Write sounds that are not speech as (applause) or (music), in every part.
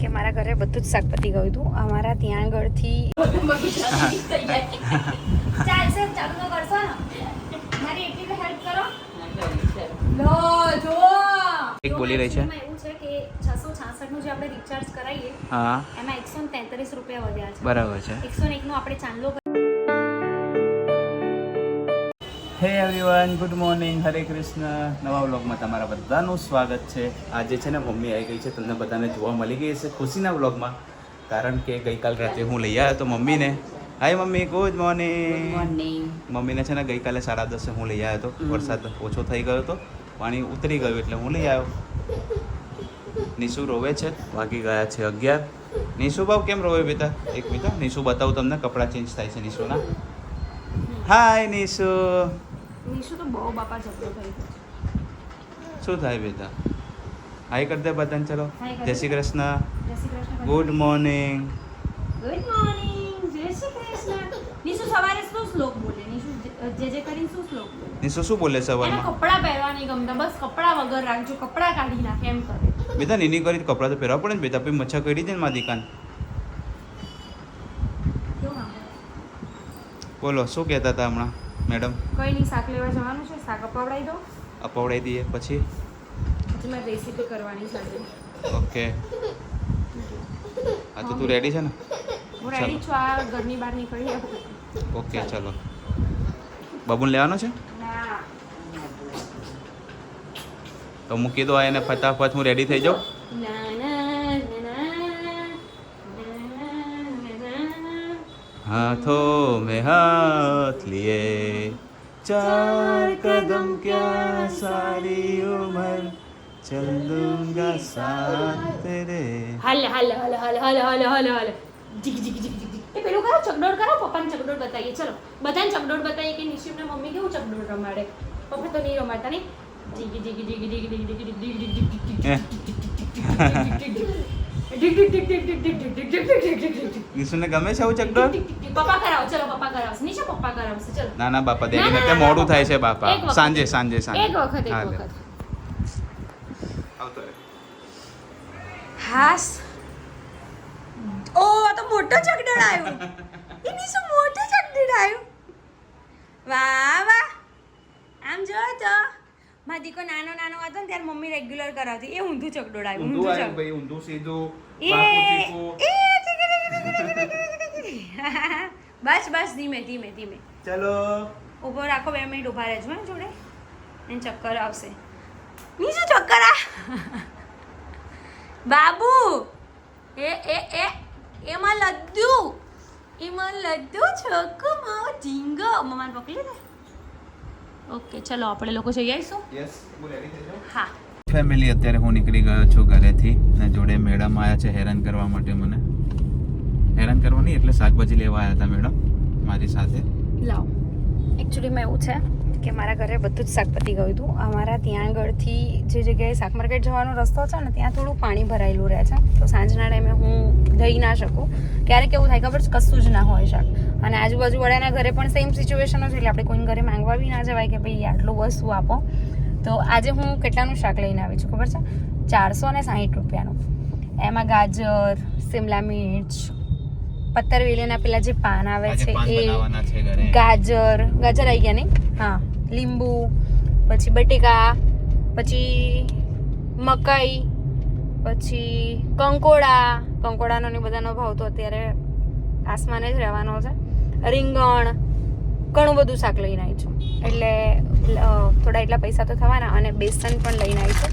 કે મારા ઘરે બધું જ શાક ગયું હતું. અમારા ત્યાં આગળથી એક બોલી રહી છે. છસો છાસઠનું જે આપણે રિચાર્જ કરાવીએ એમાં એકસો તેત્રીસ રૂપિયા વધ્યા છે. બરાબર છે. એકસો એક નું આપણે ચાંદલો hey everyone good morning Hare Krishna નવા વ્લોગમાં તમારા બધાનું સ્વાગત છે. આજે છે ને મમ્મી આવી ગઈ છે તમને બધાને જોવા મળી ગઈ છે ખુશીના વ્લોગમાં. કારણ કે ગઈકાલ રાતે હું લઈ આવ્યો તો મમ્મીને. Hi mummy good morning morning મમ્મીને છે ને ગઈકાલે સાડા દસે હું લઈ આવ્યો હતો. વરસાદ ઓછો થઈ ગયો હતો. પાણી ઉતરી ગયું એટલે હું લઈ આવ્યો. નિશુ રોવે છે વાગી ગયા છે અગિયાર. નિશુ ભાવ કેમ રોવે બેટા? એક મિત્ર નિશુ બતાવું તમને કપડાં ચેન્જ થાય છે નિશુના. હાય નિશુ. નિશુ તો બહુ બાપા ઝઘડો કરી શું થાય બેટા? હાય કરતા બધાને ચલો. જય Shri Krishna. Good morning good morning જય શ્રી કૃષ્ણ. નિશુ સવારે શું શ્લોક બોલે? નિશુ જે- જે કરીને શું શ્લોક બોલે? નિશુ શું બોલે સવારમાં કપડાં પહેરવા નહીં ગમતા. બસ કપડાં વગર રાખજો. કપડાં કાઢી નાખે એમ કરે. બેટા નીની કરી કપડાં તો પહેરવા પડે ને બેટા. પછી મચ્છા કરી દે ને મારી દીકાન. બોલો શું કહેતા હતા હમણાં? મેડમ. કઈ નહીં શાક લેવા જવાનું છે શાક અપાવડાવી દો. અપાવડાવી દઈએ પછી? પછી મારે રેસીપી કરવાની છે ઓકે. હા તો તું રેડી છે ને? હું રેડી છું આ ઘરની બહાર નીકળી ઓકે ચાલો. બબુન લેવાનો છે? તો મૂકી દો એને ફટાફટ હું રેડી થઈ જાઉં. ના ના ના ના हाथों में हाथ लिए चार कदम क्या सारी उम्र चल दूंगा साथ तेरे હાલ હાલ હાલ હાલ હાલ હાલ હાલ હાલ જીક જીક જીક જીક જીક. એ પેલું કરો ચકડોળ કરો પપ્પાને ચકડોળ બતાવીએ ચલો બધાને ચકડોળ બતાવીએ કે નિશિમના મમ્મી કેવું ચકડોળ રમાડે પપ્પા તો નહીં રમાડતા નહીં જીગી જીગી જીગી જીગી જીગી જીગી જીગી જીગી જીગી જીગી હે? નિશુને ગમે છે આવું ચકડોળ પપ્પા કરાવો ચલો પપ્પા કરાવશે નિશા પપ્પા કરાવશે ચલો ના ના બાપા દેડી ને મોડું થાય છે બાપા સાંજે સાંજે સાંજે એક વખત એક વખત આવતો હાસ ઓ આ તો મોટો ચકડોળ આવ્યો એની શું મોટો ચકડોળ આવ્યો વાહ વાહ આમ જો તો મારો દીકો નાનો નાનો હતો ને ત્યારે મમ્મી રેગ્યુલર કરાવતી. એ ઊંધું ચકડોળાય ઊંધું ચક ભાઈ ઊંધું સીધું બસ બસ ધીમે ધીમે ધીમે. ચલો. ઊભો રાખો બે મિનિટ ઊભા રહેજો ને જોડે. એને ચક્કર આવશે. નીચે ચક્કર આ. બાબુ એ એ એ એમાં લદ્દુ. એમાં લદ્દુ છોકુ મારો ઢીંગો મમ્માને પકડી લે. ઓકે ચલો આપણે લોકો જઈ આવીશું? યસ હું રેડી થઈ જાઉં હા. ફેમિલી અત્યારે હું નીકળી ગયો છું ઘરેથી ને જોડે મેડમ આવ્યા છે હેરાન કરવા માટે મને. હેરાન કરવા નહીં એટલે શાકભાજી લેવા આવ્યા હતા મેડમ મારી સાથે. લાવ. એકચ્યુઅલીમાં એવું છે કે મારા ઘરે બધું જ શાક પતી ગયું હતું. અમારા ત્યાં આગળથી જે જગ્યાએ શાક માર્કેટ જવાનો રસ્તો છે ને ત્યાં થોડું પાણી ભરાયેલું રહે છે. તો સાંજના જઈ ના શકું. ક્યારેક એવું થાય ખબર છે? કશું જ ના હોય શાક. અને આજુબાજુ વાળાના ઘરે પણ સેમ સિચ્યુએશન જ એટલે આપણે કોઈને ઘરે માંગવા બી ના જવાય કે ભાઈ આટલું વસ્તુ આપો. તો આજે હું કેટલાનું શાક લઈને આવી છું ખબર છે? ચારસો ને સાહીઠ રૂપિયાનું. એમાં ગાજર શિમલા મિર્ચ પત્તરવેલીના પેલા જે પાન આવે છે એ ગાજર ગાજર આવી ગયા નહીં? હા. લીંબુ પછી બટેકા પછી મકાઈ પછી કંકોડા, કંકોડાનો ને બધાનો ભાવ તો અત્યારે આસમાને જ રહેવાનો છે. રીંગણ, ઘણું બધું શાક લઈને આવી છું. એટલે થોડા એટલા પૈસા તો થવાના અને બેસન પણ લઈને આવી છું.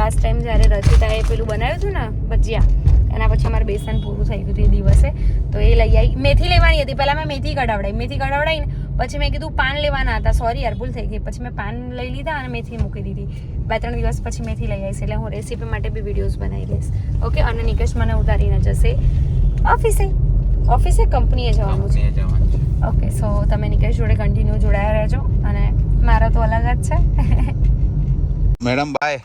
લાસ્ટ ટાઈમ જ્યારે રચિતાએ પેલું બનાવ્યું હતું ને, ભજીયા, એના પછી અમારે બેસન પૂરું થઈ ગયું એ દિવસે. તો એ લઈ આવી મેથી લેવાની હતી. પહેલાં મેં મેથી કઢાવડાવી મેથી કઢાવડાવીને પછી મેં કીધું પાન લેવાના હતા. સોરી યાર ભૂલ થઈ ગઈ. પછી મેં પાન લઈ લીધા અને મેથી મૂકી દીધી. બે ત્રણ દિવસ પછી મેથી લઈ આવીશ એટલે હું રેસીપી માટે બી વિડીયોઝ બનાવી લઈશ. ઓકે અને નિકેશ મને ઉતારીને જશે ઓફિસે ઓફિસે કંપનીએ જવાનું છે. કંપનીએ જવાનું છે. ઓકે સો તમે નિકેશ જોડે કન્ટિન્યુ જોડાયા રહેજો અને મારો તો અલગ જ છે. (laughs) મેડમ બાય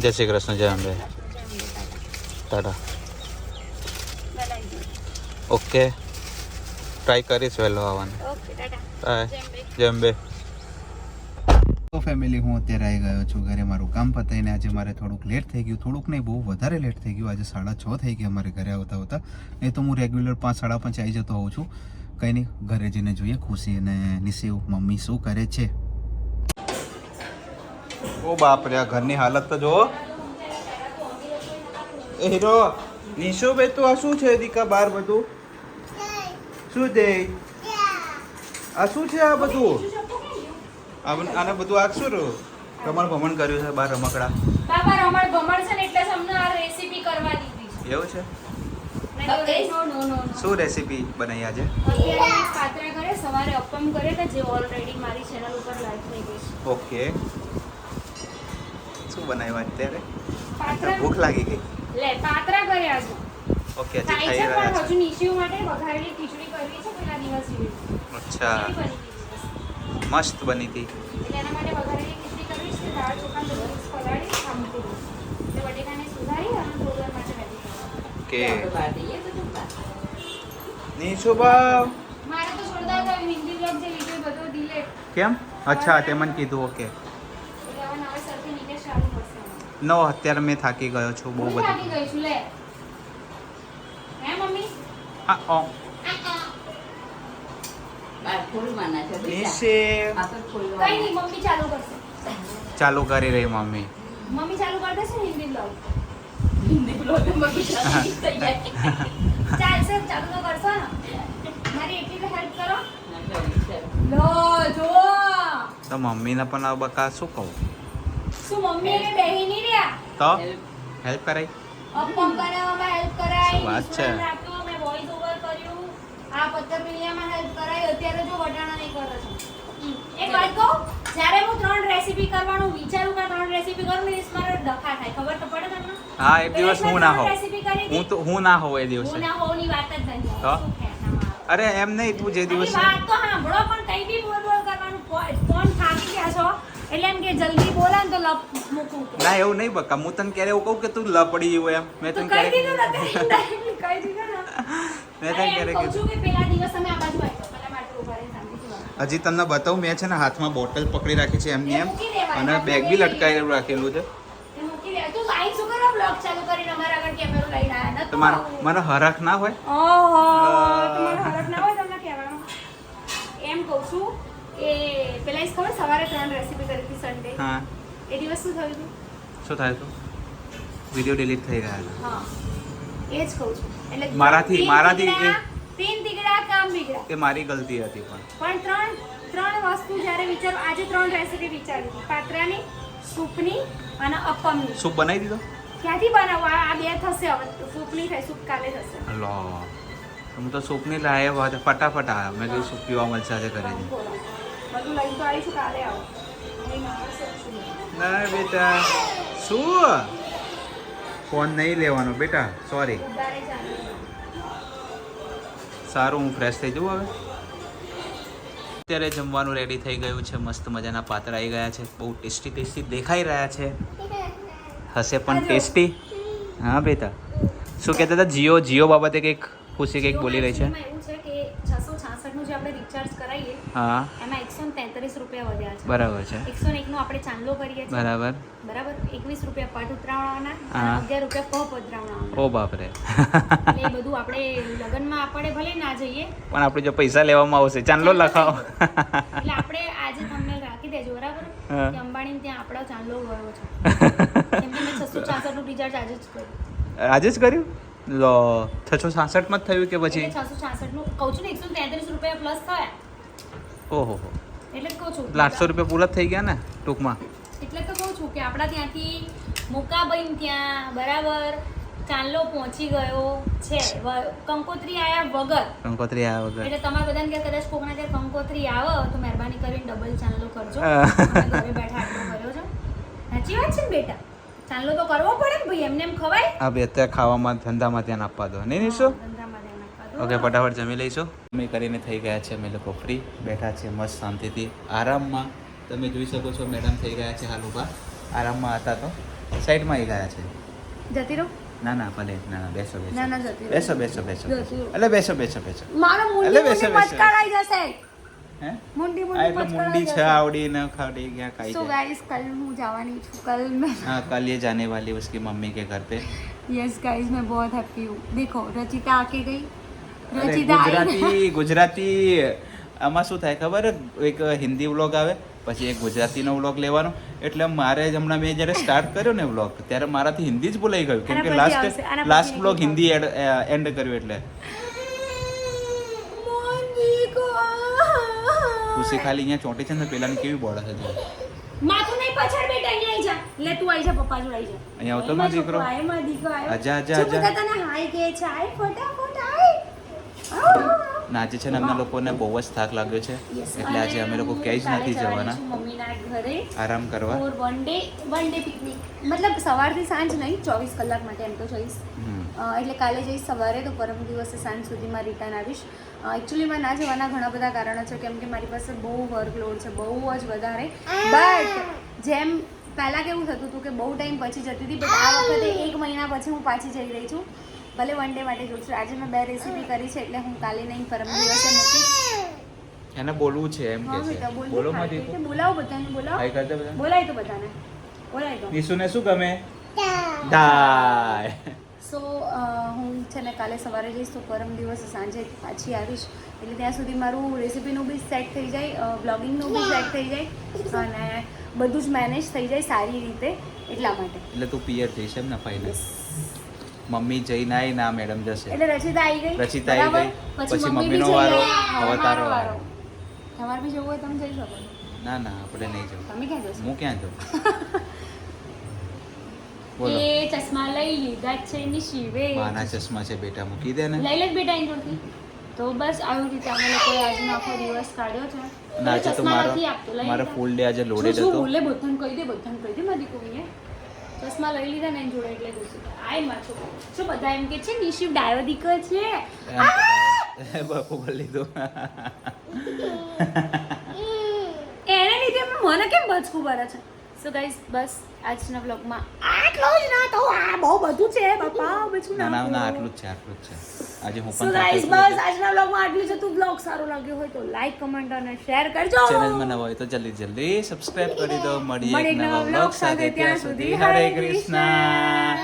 જય શ્રી કૃષ્ણ જય અંબે. ટાટા. ઓકે. ટ્રાય કરીશ વહેલો આવવાનું. ઓકે જય બાય જેમ બે જેમ બે તો ફેમિલી હું અત્યારે આવી ગયો છું ઘરે. મારું કામ પતાવીને આજે મારે થોડુંક લેટ થઈ ગયું. થોડુંક નહીં બહુ વધારે લેટ થઈ ગયું. આજે સાડા છ થઈ ગયા મારે ઘરે આવતા આવતા. નહીં તો હું રેગ્યુલર પાંચ સાડા પાંચ આવી જતો હોઉં છું. કંઈ નહીં ઘરે જઈને જોઈએ ખુશી અને નિશિવ મમ્મી શું કરે છે. ઓ બાપ રે ઘરની હાલત તો જો એ હીરો નિશુ તો તું આ શું છે દીકા બાર બધું? શું છે? આ શું છે આ બધું? આને બધું આ શું રમણ ભમણ કર્યું છે બાર રમકડા. બાપા રમણ ભમણ છે ને એટલે તમને આ રેસીપી કરવા દીધી છે. એવું છે? શું રેસીપી બનાવી આજે? પાત્રા કરે સવારે અપમ કરે તો જે ઓલરેડી મારી ચેનલ ઉપર લાઈવ થઈ ગઈ છે. ઓકે શું બનાવ્યું અત્યારે? પાત્રા ભૂખ લાગી ગઈ. લે પાત્રા કર્યા છે. ઓકે હજી ખાઈ રહ્યા છે હજુ નિશિવ માટે વઘારેલી ખીચડી કરવી છે પેલા દિવસ. જેવી અચ્છા મસ્ત બની હતી. એના માટે વઘારેલી ખીચડી કરવી છે. દાળ ચોખા બધું પલાળી ખામતી તે બટેકાને સુધારી અને થોડી માટે રાખી કરવાનું. કે નીશુ મારે તો થયું હિન્દી બ્લોગ જે લીધો બધો delete. કેમ? અચ્છા તે મને કીધું ઓકે એટલે હવે નવેસરથી નિકેશ ચાલુ કરશે હવે. નો અત્યારે મેં થાકી ગયો છું બહુ બધું. થાકી ગઈ છું લે. હે મમ્મી? આ ઓ. નિશે. કઈ નહીં મમ્મી ચાલુ કરી રહી મમ્મી. મમ્મી ચાલુ કરી દેશે ને હિન્દી બ્લોગ ચાલશે ચાલુ તો કરશો ને. મારી એટલી હેલ્પ કરો. લો જો તો મમ્મીને પણ આ બકા શું કહું? શું મમ્મી ને બેહી નહીં રહ્યા તો હેલ્પ કરાઈ અપમ બનાવવામાં હેલ્પ કરાઈ વાત છે? રાખ્યું મેં વોઇસ ઓવર કર્યું. આ પત્તરપીલિયામાં હેલ્પ કરાઈ અત્યારે જો વટાણા નહીં કરો છો. એક વાત કહું? જ્યારે હું ત્રણ રેસીપી કરવાનું વિચારું કે ત્રણ રેસીપી કરું ને મારો ડખા થાય. ખબર તો પડે તમને? હા એ દિવસ હું ના હોઉં? હું તો હું ના હોઉં એ હું ના હોઉં ની વાત જ નથી તો? અરે એમ નહીં તું જે દિવસે વાત તો સાંભળો પણ કઈ બી બોલ બોલ કરવાનું ફોન થાકી ગયા છો. એટલે એમ કે જલ્દી બોલે ને તો લપ મૂકું ના એવું નહીં બકા હું તને ક્યારે એવું કહું કે તું લપડી હોય એમ મેં તને કહી ક્યારે દીધું ને કહી દીધું. (laughs) મેં તને ક્યારે કહું કીધું કે પેલા દિવસ અમે આ બાજુ આવી જાઓ. પેલા માટે ઊભા રહીને શાંતિથી વાત. હજી તમને બતાવું મેં છે ને હાથમાં બોટલ પકડી રાખી છે એમની એમ અને બેગ બી લટકાયેલું રાખેલું છે એ મૂકી દે. તું આઈ શું કરવા vlog ચાલુ કરીને અમારા આગળ કેમેરો લઈને આયા? નતું તો મારો મને હરખ ના હોય ઓહો, તમારો હરખ ના હોય ઈ ખબર સવારે ત્રણ રેસીપી કરી હતી સન્ડે હા. એ દિવસ શું થયું હતું? શું થયું હતું વીડિયો ડિલીટ થઈ ગયા હતા. હા. એ જ કહું છું. એટલે મારાથી- મારાથી તીન તીગડા કામ બિગડા એ મારી ગલતી હતી પણ. પણ ત્રણ ત્રણ વસ્તુ જ્યારે વિચાર આજે ત્રણ રેસીપી વિચારી હતી. પાત્રાની સૂપની અને અપમની. સૂપ બનાવી દીધો? ક્યાંથી બનાવો? આ બે થશે હવે. સૂપની થાય સૂપ કાલે થશે. લો હું તો સૂપની લાયા ફટાફટ આવ્યા મેં કીધું સૂપ પીવા મળશે આજે ઘરે. બધું લઈને તો આવીશું કાલે આવો. ના બેટા. શું? ફોન નહીં લેવાનો બેટા સોરી સારું હું ફ્રેશ થઈ જવું હવે. અત્યારે જમવાનું રેડી થઈ ગયું છે મસ્ત મજાના પાત્ર આવી ગયા છે બહુ ટેસ્ટી ટેસ્ટી દેખાઈ રહ્યા છે. હશે પણ ટેસ્ટી હા બેટા. શું કહેતા હતા? જીઓ જીઓ બાબતે કંઈક ખુશી કંઈક બોલી રહી છે? એવું છે કે છસો છાસઠનું જે આપણે રિચાર્જ કરાવીએ હા. એમાં એકસો તેત્રીસ રૂપિયા વધ્યા છે. બરાબર છે. એકસો ને આપણે ચાંદલો કરીએ છીએ. બરાબર. બરાબર? એકવીસ રૂપિયા પટ ઉતરાવવાના હા. અને અગિયાર રૂપિયા પપ ઉતરાવવાના. ઓ બાપરે. એટલે એ બધું આપણે લગ્નમાં આપણે ભલે ના જઈએ. પણ આપણે જો પૈસા લેવામાં આવશે ચાંદલો લખાવો. એટલે આપણે આજે તમને રાખી દેજો બરાબર. કે અંબાણી ત્યાં આપણો ચાંદલો ગયો છે. (laughs) કેમ કે મેં છાસઠનું રિચાર્જ આજે જ કર્યું. આજે જ કર્યું? લો છસો છાસઠમાં જ થયું કે પછી? છસો છાસઠનું. કહું છું ને એકસો તેત્રીસ રૂપિયા પ્લસ થયા. ઓહો હો. એટલે કહું છું. એટલે આઠસો રૂપિયા પૂરા થઈ ગયા ને ટૂંકમાં? એટલે તો કહું છું કે આપણા ત્યાંથી મુકાબઈન ત્યાં બરાબર ચાંદલો પહોંચી ગયો છે. કંકોત્રી આયા વગર. કંકોત્રી આયા વગર. એટલે તમારે બધાને કે કદાચ કોકના ત્યાં કંકોત્રી આવે તો મહેરબાની કરીને ડબલ ચાંદલો કરજો. ઘરે બેઠા આટલો કર્યો છે. સાચી વાત છે ને બેટા? ચાંદલો તો કરવો પડે ને ભાઈ એમને એમ ખવાય? હા બે અત્યારે ખાવામાં ધંધામાં ધ્યાન આપવા દો. નહીં નહીં શું. ઓકે ફટાફટ જમી લઈશું. અમે કરીને થઈ ગયા છે અમે લોકો ફ્રી બેઠા છે મસ્ત શાંતિથી. આરામમાં તમે જોઈ શકો છો મેડમ થઈ ગયા છે હાલ ઊભા. આરામમાં હતા તો સાઈડમાં આવી ગયા છે. જતી રહો ના ના ભલે. ના ના બેસો બેસો. બેસો બેસો બેસો એટલે બેસો બેસો બેસો. મારો એટલે બેસો, બેસો. આવી જશે. હે મુંડી આ એટલે મુંડી મુંડી છે આવડી ન ખાવડી ક્યાં ખાઈ સો જાય गाइस कल હું જવાની છું કલ मैं हाँ कल ये जाने वाली है उसकी मम्मी के घर पे यस गाइस मैं बहुत हैप्पी हूँ देखो रचिता आके गई અરે रचिता आई ગુજરાતી ગુજરાતી આમાં શું થાય ખબર એક હિન્દી વ્લોગ આવે પછી એક ગુજરાતીનો વ્લોગ લેવાનો એટલે મારે જ હમણાં મેં જ્યારે સ્ટાર્ટ કર્યો ને વ્લોગ ત્યારે મારાથી હિન્દી જ ભૂલાઈ ગયું કેમ આના કે પછી લાસ્ટ આવશે, આના પછી લાસ્ટ એક vlog vlog. Hindi add end કર્યું એટલે ખુશી ખાલી અહીંયા ચોંટી છે ને પેલાની કેવી છે જો. માથું નહીં પછાડ બેટા અહીંયા આવી જા. લે તું આવી જા પપ્પા જોડે આવી જા. અહીંયા આવતો માં દીકરો? આયમાં દીકરો આય આજા, આજા, આજા. તને હાય કે છે. આય ફટાફટ આય આવ. ને આજે છે ને અમને લોકોને બહુ જ થાક લાગ્યો છે. એટલે આજે અમે લોકો ક્યાંય જ નથી જવાના મમ્મીના ઘરે. આરામ કરવા. One day one day picnic મતલબ સવારથી સાંજ નહીં ચોવીસ કલાક માટે એમ તો જઈશ. એટલે કાલે જઈશ સવારે તો પરમ દિવસે સાંજ સુધીમાં રિટર્ન આવીશ. એકચ્યુઅલીમાં ના જવાના ઘણા બધા કારણો છે કેમ કે મારી પાસે બહુ વર્કલોડ છે બહુ જ વધારે. બટ જેમ પહેલાં કેવું થતું હતું કે બહુ ટાઈમ પછી જતી હતી બટ આ વખતે એક મહિના પછી હું પાછી જઈ રહી છું. ભલે વન ડે માટે જઉં છું. આજે મેં બે રેસીપી કરી છે એટલે હું કાલે નહીં પરમ દિવસે નથી એને બોલવું છે એમ કે છે. બોલો મારી બોલાવો બધાને બોલાવો. હાય કરતે બધા. બોલાય તો બધાને. બોલાય તો. નિશુને શું ગમે? દાય સો હું છે ને કાલે સવારે જઈશ તો પરમ દિવસે સાંજે પાછી આવીશ. એટલે ત્યાં સુધી મારું રેસીપીનું બી સેટ થઈ જાય બ્લોગિંગનું બી સેટ થઈ જાય અને બધું જ મેનેજ થઈ જાય સારી રીતે એટલા માટે. એટલે તું પિયર થઈશ એમ ને ફાઇનલ મમ્મી જઈને આવી ના મેડમ જશે. એટલે રચિતા આવી ગઈ? રચિતા આવી ગઈ, પછી મમ્મી મમ્મીનો વારો. હવે તારો વારો. તમારે બી જવું હોય તમે જઈ શકો ના ના આપણે નહીં જવું. તમે ક્યાં જશો? હું ક્યાં જઉં (laughs) એ ચશ્મા લઈ લીધા છે ની શિવે. માના ચશ્મા છે બેટા મૂકી દે ને. લઈ લે બેટા એની જોડથી. તો બસ આવી રીતે અમે લોકો આજનો આખો દિવસ કાઢ્યો છે. ના આજે તો મારો મારો ફૂલ ડે આજે લોડેડ શું હતો. બોલે બધાને કહી દે બધાને કહી દે મારી દીકરીને ચશ્મા લઈ લીધા ને જોડે એટલે થાય. આય છોકરો શું બધા એમ કે છે નિશિવ ડાયો દીકરો છે? (laughs) બાપુ બોલી લીધું. એને લીધે મને કેમ બચકું ભરે છે? સો ગાઈઝ બસ. આજના બ્લોગમાં આટલું જ ના તો આ બહુ બધું છે બાપા બચકું ના ના ના ના આટલું જ છે આટલું જ છે. આજે હું સો પણ ગાઈસ બસ આજના બ્લોગમાં આટલું છે તું બ્લોગ સારો લાગ્યો હોય તો લાઈક કમેન્ટ અને શેર કરજો. ચેનલમાં નવા હોય તો જલ્દી જલ્દી સબસ્ક્રાઇબ કરી દો. મળીએ એક નવા બ્લોગ સાથે. ત્યાં સુધી હરે કૃષ્ણ.